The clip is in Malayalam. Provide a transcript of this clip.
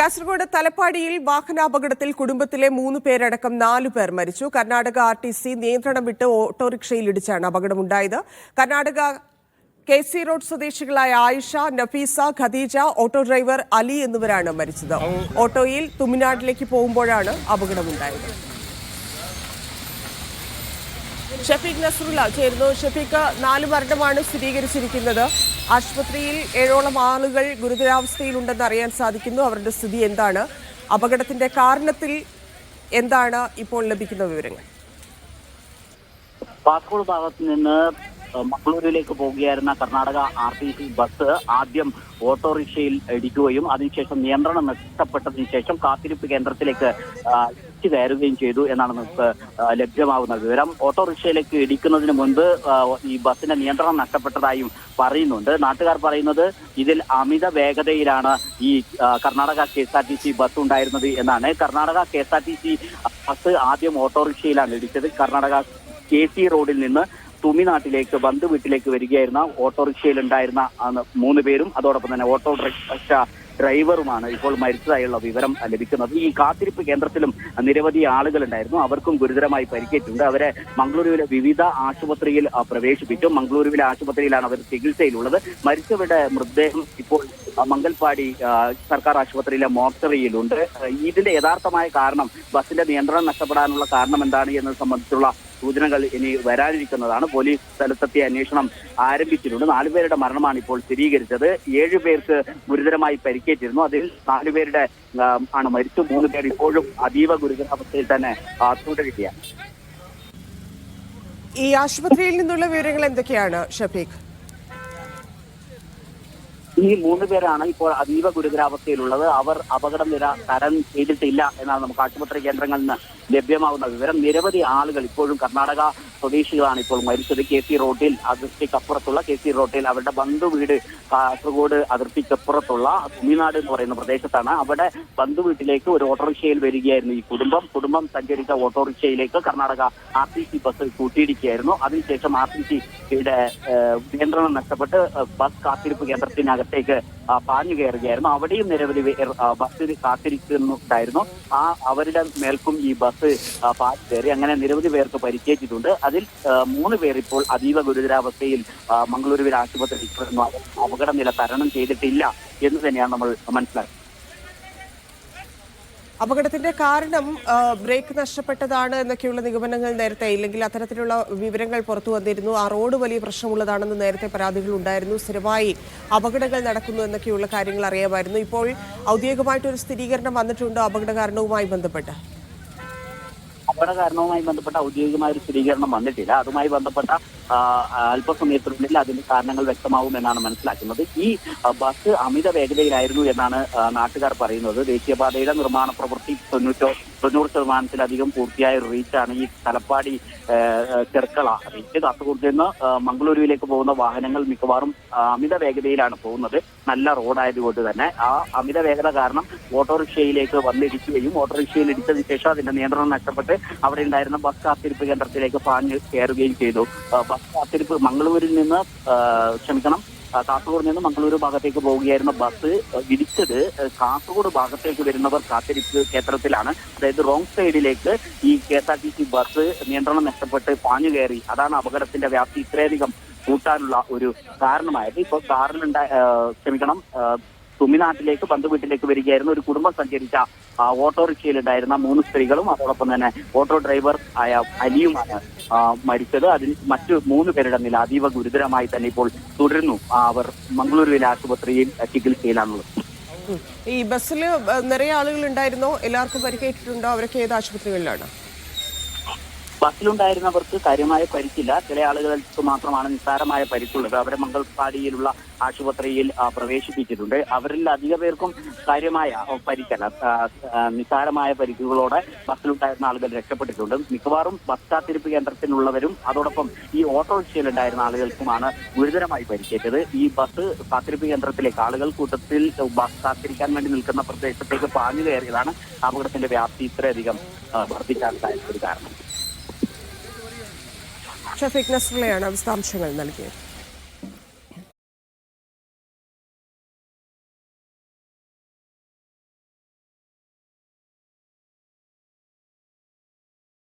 കാസർഗോഡ് തലപ്പാടിയിൽ വാഹനാപകടത്തിൽ കുടുംബത്തിലെ മൂന്ന് പേരടക്കം നാലു പേർ മരിച്ചു. കർണാടക ആർ ടി സി നിയന്ത്രണം വിട്ട് ഓട്ടോറിക്ഷയിൽ ഇടിച്ചാണ് അപകടമുണ്ടായത്. കർണാടക കെ സി റോഡ് സ്വദേശികളായ ആയിഷ നഫീസ ഖദീജ ഓട്ടോ ഡ്രൈവർ അലി എന്നിവരാണ് മരിച്ചത്. ഓട്ടോയിൽ തുമിനാട്ടിലേക്ക് പോകുമ്പോഴാണ് അപകടമുണ്ടായത്. ഷഫീഖ് നസറുല്ല ചേരുന്നു. ഷഫീഖ് നാല് മരണമാണ് സ്ഥിരീകരിച്ചിരിക്കുന്നത്. ആശുപത്രിയിൽ ഏഴോളം ആളുകൾ ഗുരുതരാവസ്ഥയിലുണ്ടെന്ന് അറിയാൻ സാധിക്കുന്നു. അവരുടെ സ്ഥിതി എന്താണ്? അപകടത്തിന്റെ കാരണത്തിൽ എന്താണ് ഇപ്പോൾ ലഭിക്കുന്ന വിവരങ്ങൾ? പാസ്കോട് ഭാഗത്ത് നിന്ന് മംഗളൂരുവിലേക്ക് പോവുകയായിരുന്ന Karnataka R T C bus ആദ്യം ഓട്ടോറിക്ഷയിൽ ഇടിക്കുകയും അതിനുശേഷം നിയന്ത്രണം നഷ്ടപ്പെട്ടതിനു ശേഷം കാത്തിരിപ്പ് കേന്ദ്രത്തിലേക്ക് ഇടിച്ചു കയറുകയും ചെയ്തു എന്നാണ് നമുക്ക് ലഭ്യമാകുന്ന വിവരം. ഓട്ടോറിക്ഷയിലേക്ക് ഇടിക്കുന്നതിന് മുൻപ് ഈ ബസിന്റെ നിയന്ത്രണം നഷ്ടപ്പെട്ടതായും പറയുന്നുണ്ട്. നാട്ടുകാർ പറയുന്നത് ഇതിൽ അമിത വേഗതയിലാണ് ഈ Karnataka K S R T C bus ഉണ്ടായിരുന്നത് എന്നാണ്. Karnataka K S R T C bus ആദ്യം ഓട്ടോറിക്ഷയിലാണ് ഇടിച്ചത്. കർണാടക കെ സി റോഡിൽ നിന്ന് തുമിനാട്ടിലേക്ക് ബന്ധു വീട്ടിലേക്ക് വരികയായിരുന്ന ഓട്ടോറിക്ഷയിൽ ഉണ്ടായിരുന്ന മൂന്ന് പേരും. അതോടൊപ്പം തന്നെ ഓട്ടോ റിക്ഷ ഡ്രൈവറുമാണ് ഇപ്പോൾ മരിച്ചതായുള്ള വിവരം ലഭിക്കുന്നത്. ഈ കാത്തിരിപ്പ് കേന്ദ്രത്തിലും നിരവധി ആളുകൾ ഉണ്ടായിരുന്നു അവർക്കും ഗുരുതരമായി പരിക്കേറ്റിട്ടുണ്ട്. അവരെ മംഗളൂരുവിലെ വിവിധ ആശുപത്രിയിൽ പ്രവേശിപ്പിച്ചു. മംഗളൂരുവിലെ ആശുപത്രിയിലാണ് അവർ ചികിത്സയിലുള്ളത്. മരിച്ചവരുടെ മൃതദേഹം ഇപ്പോൾ മംഗൽപാടി സർക്കാർ ആശുപത്രിയിലെ മോർച്ചറിയിലുണ്ട്. ഇതിന്റെ യഥാർത്ഥമായ കാരണം ബസിന്റെ നിയന്ത്രണം നഷ്ടപ്പെടാനുള്ള കാരണം എന്താണ് എന്നത് സംബന്ധിച്ചുള്ള സൂചനകൾ ഇനി വരാനിരിക്കുന്നതാണ്. പോലീസ് സ്ഥലത്തെത്തിയ അന്വേഷണം ആരംഭിച്ചിട്ടുണ്ട്. നാലുപേരുടെ മരണമാണ് ഇപ്പോൾ സ്ഥിരീകരിച്ചത്. ഏഴു പേർക്ക് ഗുരുതരമായി പരിക്കേറ്റിരുന്നു. അതിൽ നാലുപേരുടെ ആണ് മരിച്ചു. മൂന്ന് പേർ ഇപ്പോഴും അതീവ ഗുരുതരാവസ്ഥയിൽ തന്നെ തുടരുകയാണ്. ഈ ആശുപത്രിയിൽ നിന്നുള്ള വിവരങ്ങൾ എന്തൊക്കെയാണ് ഷഫീഖ്? ഈ മൂന്ന് പേരാണ് ഇപ്പോൾ അതീവ ഗുരുതരാവസ്ഥയിലുള്ളത്. അവർ അപകട നിര തരം ചെയ്തിട്ടില്ല എന്നാണ് നമുക്ക് ആശുപത്രി കേന്ദ്രങ്ങളിൽ നിന്ന് ലഭ്യമാകുന്ന വിവരം. നിരവധി ആളുകൾ ഇപ്പോഴും കർണാടക സ്വദേശികളാണ് ഇപ്പോൾ മരിച്ചത്. കെ സി റോഡിൽ അതിർത്തിക്കപ്പുറത്തുള്ള കെ സി റോഡിൽ അവരുടെ ബന്ധു വീട് കാസർഗോഡ് അതിർത്തിക്കപ്പുറത്തുള്ള തമിഴ്നാട് എന്ന് പറയുന്ന പ്രദേശത്താണ്. അവിടെ ബന്ധുവീട്ടിലേക്ക് ഒരു ഓട്ടോറിക്ഷയിൽ വരികയായിരുന്നു ഈ കുടുംബം. കുടുംബം സഞ്ചരിച്ച ഓട്ടോറിക്ഷയിലേക്ക് Karnataka R T C bus കൂട്ടിയിടിക്കുകയായിരുന്നു. അതിനുശേഷം ആർ ടി സിയുടെ നിയന്ത്രണം നഷ്ടപ്പെട്ട് ബസ് കാത്തിരിപ്പ് കേന്ദ്രത്തിനകത്തേക്ക് പാഞ്ഞു കയറുകയായിരുന്നു. അവിടെയും നിരവധി ബസ് കാത്തിരിക്കുന്നുണ്ടായിരുന്നു. ആ അവരുടെ മേൽക്കും ഈ ബസ് പാഞ്ഞു കയറി. അങ്ങനെ നിരവധി പേർക്ക് പരിക്കേറ്റിട്ടുണ്ട്. അതിൽ മൂന്ന് പേർ ഇപ്പോൾ അതീവ ഗുരുതരാവസ്ഥയിൽ മംഗളൂരുവിൽ ആശുപത്രിയിൽ കിടന്നു. അവർ നില തരണം ചെയ്തിട്ടില്ല എന്ന് തന്നെയാണ് നമ്മൾ മനസ്സിലാക്കുന്നത്. അപകടത്തിന്റെ കാരണം ബ്രേക്ക് നഷ്ടപ്പെട്ടതാണ് എന്നൊക്കെയുള്ള നിഗമനങ്ങൾ നേരത്തെ ഇല്ലെങ്കിൽ അത്തരത്തിലുള്ള വിവരങ്ങൾ പുറത്തു വന്നിരുന്നു. ആ റോഡ് വലിയ പ്രശ്നമുള്ളതാണെന്ന് നേരത്തെ പരാതികൾ ഉണ്ടായിരുന്നു. സ്ഥിരമായി അപകടങ്ങൾ നടക്കുന്നു എന്നൊക്കെയുള്ള കാര്യങ്ങൾ അറിയാമായിരുന്നു. ഇപ്പോൾ ഔദ്യോഗികമായിട്ടൊരു സ്ഥിരീകരണം വന്നിട്ടുണ്ടോ. അപകട കാരണവുമായി ബന്ധപ്പെട്ട്. അപകട കാരണവുമായി ബന്ധപ്പെട്ട ഔദ്യോഗികമായ ഒരു സ്ഥിരീകരണം വന്നിട്ടില്ല. അതുമായി ബന്ധപ്പെട്ട അല്പസമയത്തിനുള്ളിൽ അതിന്റെ കാരണങ്ങൾ വ്യക്തമാവും എന്നാണ് മനസ്സിലാക്കുന്നത്. ഈ ബസ് അമിത വേഗതയിലായിരുന്നു എന്നാണ് നാട്ടുകാർ പറയുന്നത്. ദേശീയപാതയുടെ നിർമ്മാണ പ്രവൃത്തി തൊണ്ണൂറ്റോ തൊണ്ണൂറ് ശതമാനത്തിലധികം പൂർത്തിയായ ഒരു റീച്ചാണ് ഈ തലപ്പാടി ചെർക്കള. റീച്ച് കാസർഗോഡ് നിന്ന് മംഗളൂരുവിലേക്ക് പോകുന്ന വാഹനങ്ങൾ മിക്കവാറും അമിത വേഗതയിലാണ് പോകുന്നത്. നല്ല റോഡായതുകൊണ്ട് തന്നെ. ആ അമിത വേഗത കാരണം ഓട്ടോറിക്ഷയിലേക്ക് വന്നിടിക്കുകയും ഓട്ടോറിക്ഷയിൽ ഇടിച്ചതിന് ശേഷം അതിന്റെ നിയന്ത്രണം നഷ്ടപ്പെട്ട് അവിടെ ഉണ്ടായിരുന്ന ബസ് കാത്തിരിപ്പ് കേന്ദ്രത്തിലേക്ക് പാഞ്ഞ് കയറുകയും ചെയ്തു. ബസ് കാത്തിരിപ്പ് മംഗളൂരിൽ നിന്ന് ക്ഷമിക്കണം കാസർഗോഡ് നിന്ന് മംഗളൂരു ഭാഗത്തേക്ക് പോവുകയായിരുന്ന ബസ് ഇടിച്ചത് കാസർഗോഡ് ഭാഗത്തേക്ക് വരുന്നവർ കാത്തിരിപ്പ് ക്ഷേത്രത്തിലാണ് അതായത് റോങ് സൈഡിലേക്ക് ഈ K S R T C bus നിയന്ത്രണം നഷ്ടപ്പെട്ട് പാഞ്ഞു കയറി. അതാണ് അപകടത്തിന്റെ വ്യാപ്തി ഇത്രയധികം കൂട്ടാനുള്ള ഒരു കാരണമായത്. ഇപ്പോൾ കാറിലുണ്ടായ ക്ഷമിക്കണം തുമിനാട്ടിലേക്ക് ബന്ധുവീട്ടിലേക്ക് വരികയായിരുന്ന ഒരു കുടുംബം സഞ്ചരിച്ച ഓട്ടോറിക്ഷയിലുണ്ടായിരുന്ന മൂന്ന് സ്ത്രീകളും അതോടൊപ്പം തന്നെ ഓട്ടോ ഡ്രൈവർ ആയ അലിയുമാണ് മരിച്ചത്. അതിൽ മറ്റു മൂന്ന് പേരുടെ നില അതീവ ഗുരുതരമായി തന്നെ ഇപ്പോൾ തുടരുന്നു. അവർ മംഗളൂരുവിലെ ആശുപത്രിയിൽ ചികിത്സയിലാണുള്ളത്. ഈ ബസ്സിൽ നിറയെ ആളുകൾ ഉണ്ടായിരുന്നോ എല്ലാവർക്കും പരിക്കേറ്റിട്ടുണ്ടോ? അവരൊക്കെ ഏത് ആശുപത്രികളിലാണ്? ബസ്സിലുണ്ടായിരുന്നവർക്ക് കാര്യമായ പരിക്കില്ല. ചില ആളുകൾക്ക് മാത്രമാണ് നിസ്സാരമായ പരിക്കുള്ളത്. അവരെ മംഗൾപാടിയിലുള്ള ആശുപത്രിയിൽ പ്രവേശിപ്പിച്ചിട്ടുണ്ട്. അവരിൽ അധിക പേർക്കും കാര്യമായ പരിക്കല്ല. നിസ്സാരമായ പരിക്കുകളോടെ ബസ്സിലുണ്ടായിരുന്ന ആളുകൾ രക്ഷപ്പെട്ടിട്ടുണ്ട്. മിക്കവാറും ബസ് കാത്തിരിപ്പ് കേന്ദ്രത്തിലുള്ളവരും അതോടൊപ്പം ഈ ഓട്ടോറിക്ഷയിലുണ്ടായിരുന്ന ആളുകൾക്കുമാണ് ഗുരുതരമായി പരിക്കേറ്റത്. ഈ ബസ് കാത്തിരിപ്പ് കേന്ദ്രത്തിലേക്ക് ആളുകൾ കൂട്ടത്തിൽ ബസ് കാത്തിരിക്കാൻ വേണ്ടി നിൽക്കുന്ന പ്രദേശത്തേക്ക് പാഞ്ഞു കയറിയതാണ് അപകടത്തിന്റെ വ്യാപ്തി ഇത്രയധികം വർദ്ധിക്കാൻ ഒരു കാരണം. ഷഫീഖ് നസ്രലയാണ് വിശദാംശങ്ങൾ നൽകിയത്.